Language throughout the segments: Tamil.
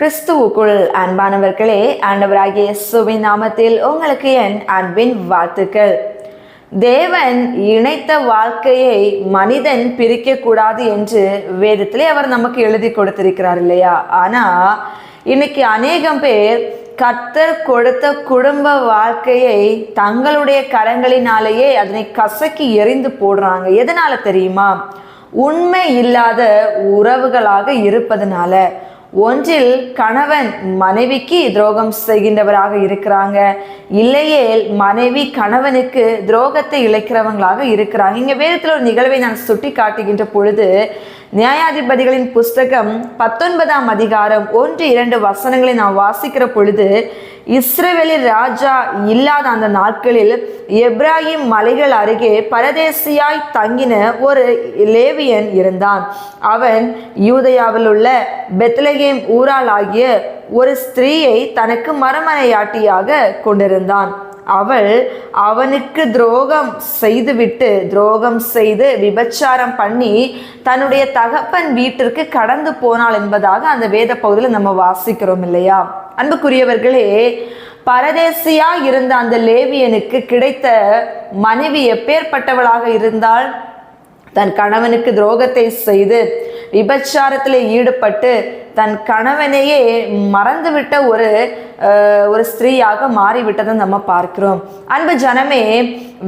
கிறிஸ்துவுக்குள் அன்பானவர்களே ஆண்டவராகிய இயேசுவின் நாமத்தில் உங்களுக்கு என் அன்பின் வாழ்த்துக்கள். தேவன் இணைத்த வாழ்க்கையை மனிதன் பிரிக்கக்கூடாது என்று வேதத்திலே அவர் நமக்கு எழுதி கொடுத்திருக்கிறார் இல்லையா? ஆனால் இன்னைக்கு அநேகம் பேர் கத்தர் கொடுத்த குடும்ப வாழ்க்கையை தங்களுடைய கரங்களினாலேயே அதனை கசக்கி எரிந்து போடுறாங்க. எதனால தெரியுமா? உண்மை இல்லாத உறவுகளாக இருப்பதனால. ஒன்றில் கணவன் மனைவிக்கு துரோகம் செய்கின்றவராக இருக்கிறாங்க. இல்லையே மனைவி கணவனுக்கு துரோகத்தை இழைக்கிறவங்களாக இருக்கிறாங்க. இங்க வேதத்தில் ஒரு நிகழ்வை நான் சுட்டி காட்டுகின்ற பொழுது நியாயாதிபதிகளின் புஸ்தகம் பத்தொன்பதாம் அதிகாரம் ஒன்று இரண்டு வசனங்களை நான் வாசிக்கிற பொழுது இஸ்ரேவேலில் ராஜா இல்லாத அந்த நாட்களில் எப்ராஹிம் மலைகள் அருகே பரதேசியாய் தங்கின ஒரு லேவியன் இருந்தான். அவன் யூதயாவில் உள்ள பெத்லகேம் ஊரால் ஆகிய ஒரு ஸ்திரீயை தனக்கு மரமனையாட்டியாக கொண்டிருந்தான். அவள் அவனுக்கு துரோகம் செய்துவிட்டு துரோகம் செய்து விபச்சாரம் பண்ணி தன்னுடைய தகப்பன் வீட்டிற்கு கடந்து போனாள் என்பதாக அந்த வேத பகுதியில் நம்ம வாசிக்கிறோம் இல்லையா? அன்புக்குரியவர்களே பரதேசியா இருந்த அந்த லேவியனுக்கு கிடைத்த மனைவி எப்பேற்பட்டவளாக இருந்தால் தன் கணவனுக்கு துரோகத்தை செய்து விபச்சாரத்தில் ஈடுபட்டு தன் கணவனையே மறந்துவிட்ட ஒரு ஒரு ஸ்திரீயாக மாறிவிட்டதை நம்ம பார்க்கிறோம். அன்பு ஜனமே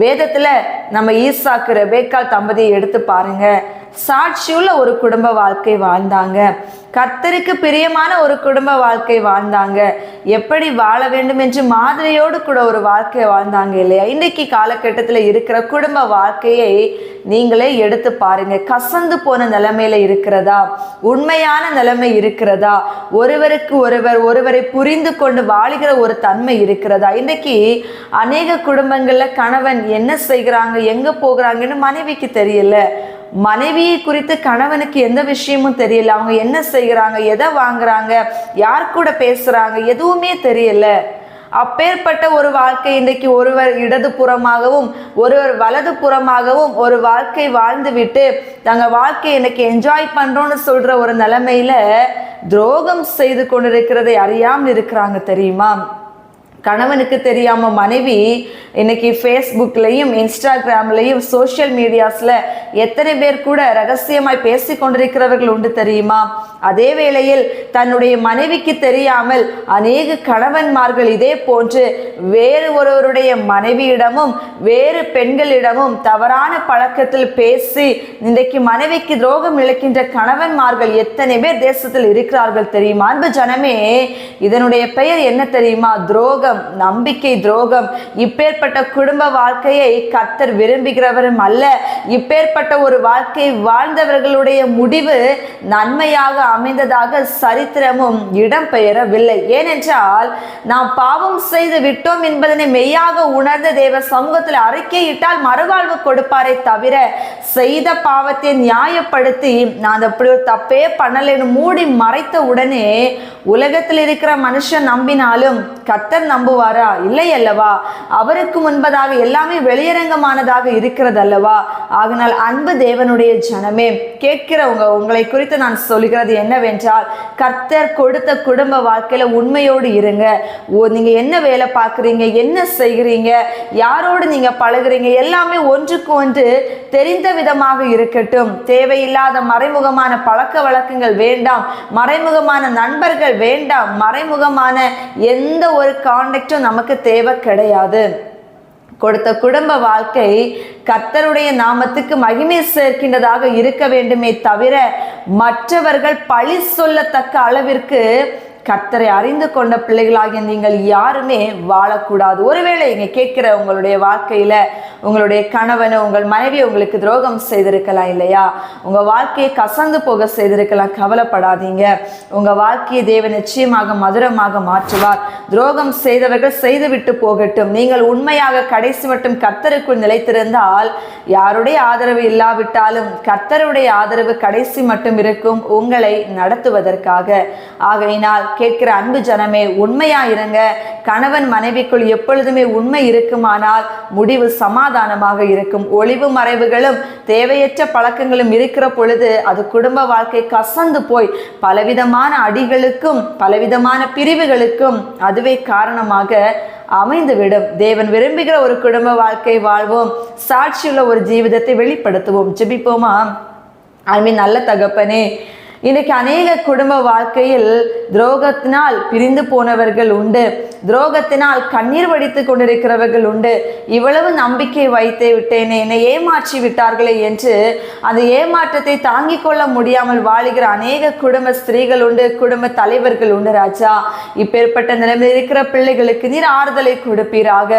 வேதத்தில் நம்ம ஈசாக்கு ரெபேக்கால் தம்பதியை எடுத்து பாருங்கள் சாட்சியுள்ள ஒரு குடும்ப வாழ்க்கை வாழ்ந்தாங்க. கர்த்தருக்கு பிரியமான ஒரு குடும்ப வாழ்க்கை வாழ்ந்தாங்க. எப்படி வாழ வேண்டும் என்று மாதிரியோடு கூட ஒரு வாழ்க்கை வாழ்ந்தாங்க இல்லையா? இன்றைக்கு காலகட்டத்தில் இருக்கிற குடும்ப வாழ்க்கையை நீங்களே எடுத்து பாருங்க. கசந்து போன நிலைமையில இருக்கிறதா? உண்மையான நிலைமை இருக்கிறதா? ஒருவருக்கு ஒருவர் ஒருவரை புரிந்து கொண்டு வாழுகிற ஒரு தன்மை இருக்கிறதா? இன்றைக்கு அநேக குடும்பங்களில் கணவன் என்ன செய்கிறாங்க? எங்கே போகிறாங்கன்னு மனைவிக்கு தெரியல. மனைவியை குறித்து கணவனுக்கு எந்த விஷயமும் தெரியல. அவங்க என்ன செய்கிறாங்க? எதை வாங்குறாங்க? யார் கூட பேசுறாங்க? எதுவுமே தெரியல. அப்பேற்பட்ட ஒரு வாழ்க்கை இன்றைக்கு ஒருவர் இடது புறமாகவும் ஒருவர் வலது புறமாகவும் ஒரு வாழ்க்கை வாழ்ந்துவிட்டு தங்கள் வாழ்க்கையை இன்னைக்கு என்ஜாய் பண்ணுறோன்னு சொல்கிற ஒரு நிலமையில் துரோகம் செய்து கொண்டிருக்கிறதை அறியாமல் இருக்கிறாங்க தெரியுமா? கணவனுக்கு தெரியாம மனைவி இன்னைக்கு ஃபேஸ்புக்லையும் இன்ஸ்டாகிராம்லையும் சோஷியல் மீடியாஸ்ல எத்தனை பேர் கூட ரகசியமாய் பேசி கொண்டிருக்கிறவர்கள் உண்டு தெரியுமா? அதே வேளையில் தன்னுடைய மனைவிக்கு தெரியாமல் அநேக கணவன்மார்கள் இதே போன்று வேறு ஒருவருடைய மனைவியிடமும் வேறு பெண்களிடமும் தவறான பழக்கத்தில் பேசி இன்றைக்கு மனைவிக்கு துரோகம் இழக்கின்ற கணவன்மார்கள் எத்தனை பேர் தேசத்தில் இருக்கிறார்கள் தெரியுமா? அன்பு ஜனமே இதனுடைய பெயர் என்ன தெரியுமா? துரோகம் நம்பிக்கை துரோகம். இப்பேற்பட்ட குடும்ப வாழ்க்கையை கர்த்தர் விரும்புகிறவரும் அல்ல. இப்பேற்பட்ட ஒரு வாழ்க்கை வாழ்ந்தவர்களுடைய முடிவு நன்மையாக அமைந்ததாக சரித்திரமும் இடம்பெயரவில்லை. ஏனென்றால் நாம் பாவம் செய்து விட்டோம் என்பதனை மெய்யாக உணர்ந்த தேவ சமூகத்தில் அறிக்கையிட்டால் மறுவாழ்வு கொடுப்பாரே தவிர செய்த பாவத்தை நியாயப்படுத்தி நான் அப்படி ஒரு தப்பே பண்ணலைன்னு மூடி மறைத்த உடனே உலகத்தில் இருக்கிற மனுஷன் நம்பினாலும் கர்த்தர் நம்புவாரா? இல்லை அல்லவா? அவருக்கு முன்பதாக எல்லாமே வெளியரங்கமானதாக இருக்கிறது அல்லவா? ஆகினால் அன்பு தேவனுடைய ஜனமே கேட்கிறவங்க உங்களை குறித்து நான் சொல்கிறது என்னவென்றால் கர்த்தர் கொடுத்த குடும்ப வாழ்க்கையில உண்மையோடு இருங்க. ஓ நீங்க என்ன வேலை பார்க்குறீங்க? என்ன செய்கிறீங்க? யாரோடு நீங்க பழகுறீங்க? எல்லாமே ஒன்றுக்கு ஒன்று தெரிந்த விதமாக இருக்கட்டும். தேவையில்லாத மறைமுகமான பழக்க வழக்கங்கள் வேண்டாம். மறைமுகமான நண்பர்கள் வேண்டாம். மறைமுகமான எந்த ஒரு கான்டாக்டும் நமக்கு தேவை கிடையாது. கொடுத்த குடும்ப வாழ்க்கை கர்த்தருடைய நாமத்துக்கு மகிமை சேர்க்கின்றதாக இருக்க வேண்டுமே தவிர மற்றவர்கள் பழி சொல்லத்தக்க அளவிற்கு கர்த்தரை அறிந்து கொண்ட பிள்ளைகளாகிய நீங்கள் யாருமே வாழக்கூடாது. ஒருவேளை இங்கே கேட்குற உங்களுடைய வாழ்க்கையில் உங்களுடைய கணவனை உங்கள் மனைவி உங்களுக்கு துரோகம் செய்திருக்கலாம் இல்லையா? உங்கள் வாழ்க்கையை கசந்து போக செய்திருக்கலாம். கவலைப்படாதீங்க. உங்கள் வாழ்க்கையை தேவ நிச்சயமாக மதுரமாக மாற்றுவார். துரோகம் செய்தவர்கள் செய்துவிட்டு போகட்டும். நீங்கள் உண்மையாக கடைசி மட்டும் கர்த்தருக்குள் நிலைத்திருந்தால் யாருடைய ஆதரவு இல்லாவிட்டாலும் கர்த்தருடைய ஆதரவு கடைசி மட்டும் இருக்கும். உங்களை நடத்துவதற்காக. ஆகையினால் கேட்கிற அன்பு ஜனமே உண்மையா இருங்க. கணவன் மனைவிக்குள் எப்பொழுதுமே உண்மை இருக்குமானால் முடிவு சமாதானமாக இருக்கும். ஒளிவு மறைவுகளும் தேவையற்ற பழக்கங்களும் இருக்கிற பொழுது அது குடும்ப வாழ்க்கை கசந்து போய் பலவிதமான அடிகளுக்கும் பலவிதமான பிரிவுகளுக்கும் அதுவே காரணமாக அமைந்துவிடும். தேவன் விரும்புகிற ஒரு குடும்ப வாழ்க்கை வாழ்வோம். சாட்சியுள்ள ஒரு ஜீவிதத்தை வெளிப்படுத்துவோம். ஜெபிப்போமா? ஐ மீன் நல்ல தகப்பனே இன்னைக்கு அநேக குடும்ப வாழ்க்கையில் துரோகத்தினால் பிரிந்து போனவர்கள் உண்டு. துரோகத்தினால் கண்ணீர் வடித்து கொண்டிருக்கிறவர்கள் உண்டு. இவ்வளவு நம்பிக்கை வைத்து விட்டேனே என்னை ஏமாற்றி விட்டார்களே என்று. அந்த ஏமாற்றத்தை தாங்கிக் கொள்ள முடியாமல் வாழுகிற அநேக குடும்ப ஸ்திரீகள் உண்டு குடும்ப தலைவர்கள் உண்டு ராஜா. இப்பேற்பட்ட நிலைமையில் இருக்கிற பிள்ளைகளுக்கு நீர் ஆறுதலை கொடுப்பீராக.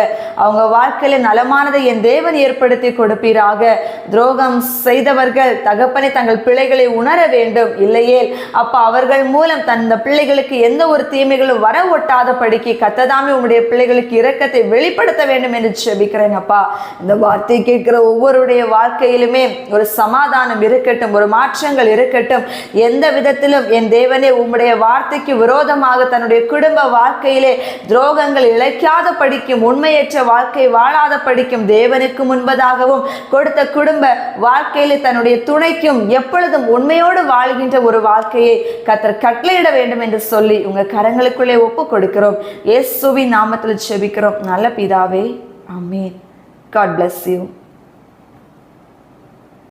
அவங்க வாழ்க்கையில நலமானதை என் தேவன் ஏற்படுத்தி கொடுப்பீராக. துரோகம் செய்தவர்கள் தகப்பனை தங்கள் பிள்ளைகளை உணர வேண்டும். இல்லையேல் அப்ப அவர்கள் மூலம் தந்த பிள்ளைகளுக்கு எந்த ஒரு தீமைகளும் வர ஒட்டாத படிக்கு கத்ததாமே உங்களுடைய பிள்ளைகளுக்கு இரக்கத்தை வெளிப்படுத்த வேண்டும் என்று செபிக்கிறேன் அப்பா. இந்த வார்த்தை கேட்கிற ஒவ்வொருடைய வாழ்க்கையிலுமே ஒரு சமாதானம் இருக்கட்டும் ஒரு மாற்றங்கள் இருக்கட்டும். எந்த விதத்திலும் என் தேவனே உம்முடைய வார்த்தைக்கு விரோதமாக தன்னுடைய குடும்ப வாழ்க்கையிலே துரோகங்கள் இழைக்காத படிக்கும் உண்மையற்ற வாழ்க்கை வாழாத படிக்கும் தேவனுக்கு முன்பதாகவும் கொடுத்த குடும்ப வாழ்க்கையிலே தன்னுடைய துணைக்கும் எப்பொழுதும் உண்மையோடு வாழ்கின்ற ஒரு வாழ்க்கையை கத்தர் கட்டளையிட வேண்டும் என்று சொல்லி உங்க கரங்களுக்குள்ளே ஒப்பு கொடுக்கிறோம் இயேசுவின் நாமத்தில் செபிக்கிறோம் நல்ல பிதாவே அமீன் காட் பிளஸ் யூ